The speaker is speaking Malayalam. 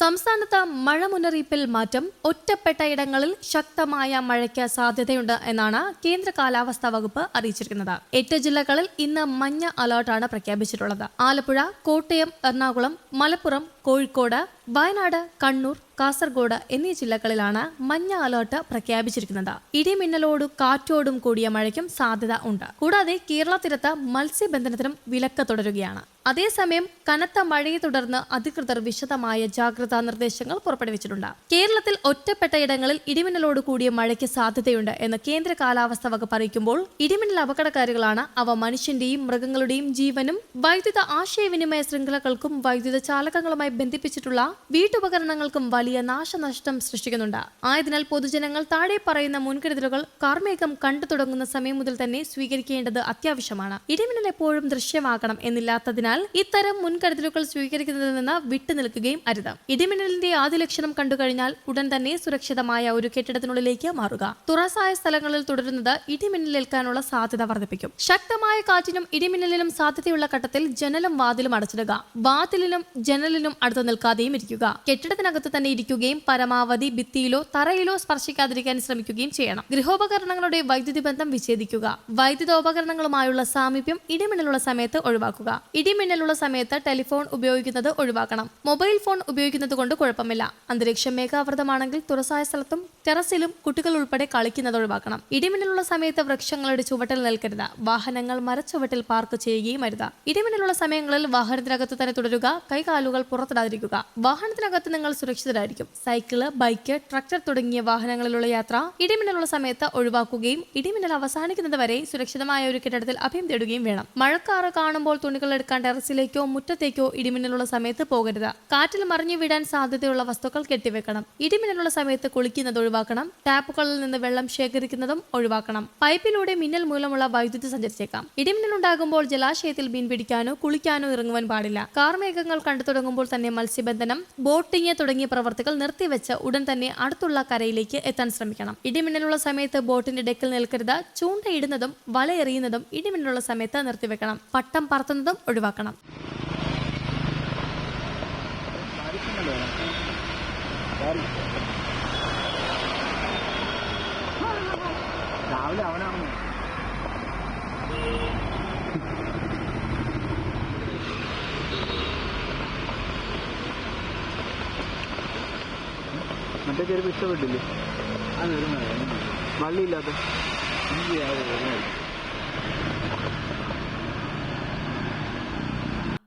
സംസ്ഥാനത്ത് മഴ മുന്നറിയിപ്പിൽ മാറ്റം ഒറ്റപ്പെട്ട ഇടങ്ങളിൽ ശക്തമായ മഴയ്ക്ക് സാധ്യതയുണ്ട് എന്നാണ് കേന്ദ്ര കാലാവസ്ഥാ വകുപ്പ് അറിയിച്ചിരിക്കുന്നത്. എട്ട് ജില്ലകളിൽ ഇന്ന് മഞ്ഞ അലർട്ടാണ് പ്രഖ്യാപിച്ചിട്ടുള്ളത്. ആലപ്പുഴ കോട്ടയം എറണാകുളം മലപ്പുറം കോഴിക്കോട് വയനാട് കണ്ണൂർ കാസർഗോഡ് എന്നീ ജില്ലകളിലാണ് മഞ്ഞ അലർട്ട് പ്രഖ്യാപിച്ചിരിക്കുന്നത്. ഇടിമിന്നലോടും കാറ്റോടും കൂടിയ മഴയ്ക്കും സാധ്യത ഉണ്ട്. കൂടാതെ കേരള തീരത്ത് മത്സ്യബന്ധനത്തിനും വിലക്ക് തുടരുകയാണ്. അതേസമയം കനത്ത മഴയെ തുടർന്ന് അധികൃതർ വിശദമായ ജാഗ്രതാ നിർദ്ദേശങ്ങൾ പുറപ്പെടുവിച്ചിട്ടുണ്ട്. കേരളത്തിൽ ഒറ്റപ്പെട്ട ഇടങ്ങളിൽ ഇടിമിന്നലോട് കൂടിയ മഴയ്ക്ക് സാധ്യതയുണ്ട് എന്ന് കേന്ദ്ര കാലാവസ്ഥാ വകുപ്പ് അറിയിക്കുമ്പോൾ ഇടിമിന്നൽ അപകടകാരികളാണ് അവ മനുഷ്യന്റെയും മൃഗങ്ങളുടെയും ജീവനും വൈദ്യുത ആശയവിനിമയ ശൃംഖലകൾക്കും വൈദ്യുത ചാലകങ്ങളുമായി ബന്ധിപ്പിച്ചിട്ടുള്ള വീട്ടുപകരണങ്ങൾക്കും വലിയ നാശനഷ്ടം സൃഷ്ടിക്കുന്നുണ്ട്. ആയതിനാൽ പൊതുജനങ്ങൾ താഴെ പറയുന്ന മുൻകരുതലുകൾ കാർമേഘം കണ്ടു തുടങ്ങുന്ന സമയം മുതൽ തന്നെ സ്വീകരിക്കേണ്ടത് അത്യാവശ്യമാണ്. ഇടിമിന്നൽ എപ്പോഴും ദൃശ്യമാകണം എന്നില്ലാത്തതിനാൽ ഇത്തരം മുൻകരുതലുകൾ സ്വീകരിക്കുന്നതിൽ നിന്ന് വിട്ടുനിൽക്കുകയും അരുത്. ഇടിമിന്നലിന്റെ ആദ്യ ലക്ഷണം കണ്ടുകഴിഞ്ഞാൽ ഉടൻ തന്നെ സുരക്ഷിതമായ ഒരു കെട്ടിടത്തിനുള്ളിലേക്ക് മാറുക. തുറസായ സ്ഥലങ്ങളിൽ തുടരുന്നത് ഇടിമിന്നലേൽക്കാനുള്ള സാധ്യത വർദ്ധിപ്പിക്കും. ശക്തമായ കാറ്റിനും ഇടിമിന്നലിനും സാധ്യതയുള്ള ഘട്ടത്തിൽ ജനലും വാതിലും അടച്ചിടുക. വാതിലിനും ജനലിനും അടുത്ത് നിൽക്കാതെയും ഇരിക്കുക. കെട്ടിടത്തിനകത്ത് തന്നെ ഇരിക്കുകയും പരമാവധി ഭിത്തിയിലോ തറയിലോ സ്പർശിക്കാതിരിക്കാൻ ശ്രമിക്കുകയും ചെയ്യണം. ഗൃഹോപകരണങ്ങളുടെ വൈദ്യുതി ബന്ധം വിച്ഛേദിക്കുക. വൈദ്യുതോപകരണങ്ങളുമായുള്ള സാമീപ്യം ഇടിമിന്നലുള്ള സമയത്ത് ഒഴിവാക്കുക. ഇടിമിന്നലുള്ള സമയത്ത് ടെലിഫോൺ ഉപയോഗിക്കുന്നത് ഒഴിവാക്കണം. മൊബൈൽ ഫോൺ ഉപയോഗിക്കുന്നത് കൊണ്ട് കുഴപ്പമില്ല. അന്തരീക്ഷം മേഘാവൃതമാണെങ്കിൽ തുറസായ സ്ഥലത്തും ടെറസിലും കുട്ടികൾ ഉൾപ്പെടെ കളിക്കുന്നത് ഒഴിവാക്കണം. ഇടിമിന്നലുള്ള സമയത്ത് വൃക്ഷങ്ങളുടെ ചുവട്ടിൽ നിൽക്കരുത്. വാഹനങ്ങൾ മരച്ചുവട്ടിൽ പാർക്ക് ചെയ്യുകയും അരുത്. ഇടിമിന്നലുള്ള സമയങ്ങളിൽ വാഹനത്തിനകത്ത് തന്നെ തുടരുക. കൈകാലുകൾ പുറത്തിടാതിരിക്കുക. വാഹനത്തിനകത്ത് നിങ്ങൾ സുരക്ഷിതരായിരിക്കും. സൈക്കിൾ ബൈക്ക് ട്രാക്ടർ തുടങ്ങിയ വാഹനങ്ങളിലുള്ള യാത്ര ഇടിമിന്നലുള്ള സമയത്ത് ഒഴിവാക്കുകയും ഇടിമിന്നൽ അവസാനിക്കുന്നത് വരെ സുരക്ഷിതമായ ഒരു കെട്ടിടത്തിൽ അഭയം തേടുകയും വേണം. മഴക്കാറ് കാണുമ്പോൾ തുണികൾ എടുക്കാൻ ടെറസിലേക്കോ മുറ്റത്തേക്കോ ഇടിമിന്നലുള്ള സമയത്ത് പോകരുത്. കാറ്റിൽ മറിഞ്ഞു വീഴാൻ സാധ്യതയുള്ള വസ്തുക്കൾ കെട്ടിവെക്കണം. ഇടിമിന്നലുള്ള സമയത്ത് കുളിക്കുന്നത് ഒഴിവാക്കണം. ടാപ്പുകളിൽ നിന്ന് വെള്ളം ശേഖരിക്കുന്നതും ഒഴിവാക്കണം. പൈപ്പിലൂടെ മിന്നൽ മൂലമുള്ള വൈദ്യുതി സഞ്ചരിച്ചേക്കാം. ഇടിമിന്നലുണ്ടാകുമ്പോൾ ജലാശയത്തിൽ മീൻ പിടിക്കാനോ കുളിക്കാനോ ഇറങ്ങുവാൻ പാടില്ല. കാർമേഘങ്ങൾ കണ്ടു തുടങ്ങുമ്പോൾ തന്നെ മത്സ്യബന്ധനം ബോട്ടിങ് തുടങ്ങിയ പ്രവർത്തികൾ നിർത്തിവെച്ച് ഉടൻ തന്നെ അടുത്തുള്ള കരയിലേക്ക് എത്താൻ ശ്രമിക്കണം. ഇടിമിന്നലുള്ള സമയത്ത് ബോട്ടിന്റെ ഡെക്കിൽ നിൽക്കരുത്. ചൂണ്ടയിടുന്നതും വലയെറിയുന്നതും ഇടിമിന്നലുള്ള സമയത്ത് നിർത്തിവെക്കണം. പട്ടം പറത്തുന്നതും ഒഴിവാക്കണം. രാവിലെ അവനാണെന്ന് മറ്റേ ചെരുപ്പ് ഇഷ്ടപ്പെട്ടില്ലേ? അത് വള്ളിയില്ലാത്ത